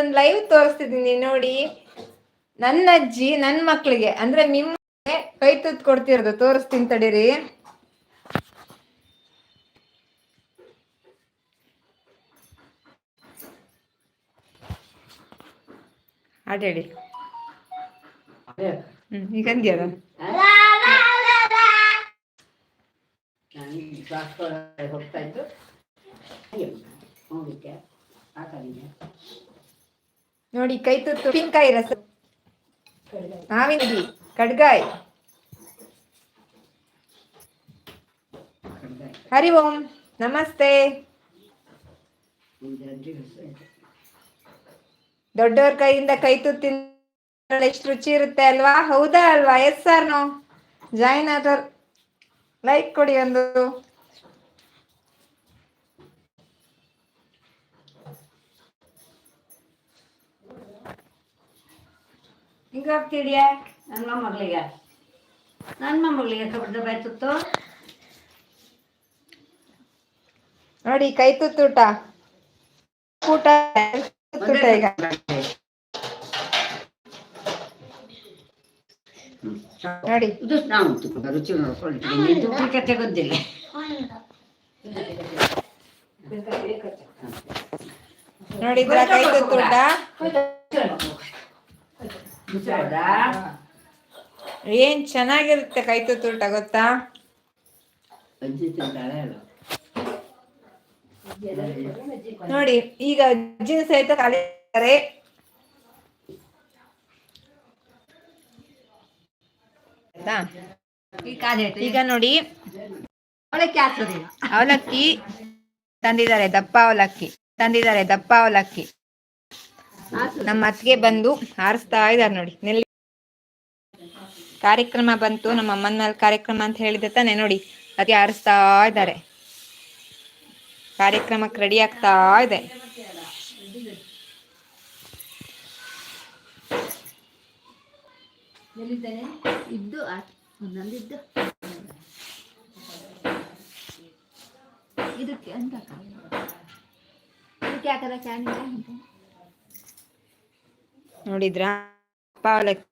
ಇವತ್ತೊಂದು ಲೈವ್ ತೋರಿಸ್ತಿದ್ದೀನಿ ನೋಡಿ. ನನ್ನ ಅಜ್ಜಿ ನನ್ನ ಮಕ್ಳಿಗೆ, ಅಂದ್ರೆ ನಿಮ್ಮ ಕೈ ತುತ್ತು ಕೊಡ್ತಿರೋದು. ತೋರಿಸ್ತೀನಿ ತಡೀರಿ. ಹಾಡು ಹ್ಮ್, ಈಗ ಅಂದ್ಯಲ್ಲ ಹೋಗ್ತಾ ಇದ್ದು ಹೋಗಿದ್ದೆ ಆ ನೋಡಿ, ಕೈ ತುತ್ತು ಉಪ್ಪಿನಕಾಯಿ ರಸ. ಮಾವಿನ ಕಡ್ಗಾಯ್. ಹರಿ ಓಂ, ನಮಸ್ತೆ. ದೊಡ್ಡವ್ರ ಕೈಯಿಂದ ಕೈ ತುತ್ತಿನ ಎಷ್ಟು ರುಚಿ ಇರುತ್ತೆ ಅಲ್ವಾ? ಹೌದಾ ಅಲ್ವಾ? ಎಸ್ ಸರ್ ನೋ ಜಾಯಿನ್ ಆದರ್ ಲೈಕ್ ಕೊಡಿ ಒಂದು. ಹಿಂಗ ಹೋಗ್ತಿದ್ಯಾ ನನ್ನ ಮೊಮ್ಮಗಳಿಗೆ ನನ್ನ ಮೊಮ್ಮಗಳಿಗೆ ಬಾಯಿ ತುತ್ತು. ನೋಡಿ ಕೈ ತುತ್ತೂಟ ಊಟ. ತುತ್ತೂಟ ಈಗ. ನೋಡಿ. ಇದು ನಾವು ರುಚಿ ನೋಡ್ಕೊಳ್ತೀವಿ ಇದು ಕತೆ ಗೊತ್ತಿಲ್ಲ ನೋಡಿದ್ರ ಕೈ ತುತ್ತೂಟ ಏನ್ ಚೆನ್ನಾಗಿರುತ್ತೆ ಕೈ ತುತ್ತೂಟ ಗೊತ್ತಾ? ಅಜ್ಜಿ ನೋಡಿ ಈಗ ಅಜ್ಜಿನ ಸಹಿತ ಕಲಿತಾರೆ ಈಗ ನೋಡಿ. ಅವಲಕ್ಕಿ ತಂದಿದ್ದಾರೆ ದಪ್ಪ ಅವಲಕ್ಕಿ. ತಂದಿದ್ದಾರೆ ದಪ್ಪ ಅವಲಕ್ಕಿ. ನಮ್ಮ ಅತ್ತಿಗೆ ಬಂದು ಹಾರಿಸ್ತಾ ಇದ್ದಾರೆ ನೋಡಿ. ನೆಲ್ಲಿ ಕಾರ್ಯಕ್ರಮ ಬಂತು. ನಮ್ಮ ಅಮ್ಮನ ಮೇಲೆ ಕಾರ್ಯಕ್ರಮ ಅಂತ ಹೇಳಿದೆ ತಾನೆ ನೋಡಿ. ಅದೇ ಹಾರಿಸ್ತಾ ಇದ್ದಾರೆ ಕಾರ್ಯಕ್ರಮಕ್ಕೆ ರೆಡಿ ಆಗ್ತಾ ಇದೆ. ಎಲ್ಲಿದ್ದೇನೆ ಇದ್ದು ಒಂದೊಂದಿದ್ದು ಇದಕ್ಕೆ ಅಂತ. ಇದಕ್ಕೆ ಕ್ಯಾನ್ ಕ್ಯಾನಿಲ್ಲ ಅಂತ. ನೋಡಿದ್ರಾ? ಪಾವಲಕ್ಕಿ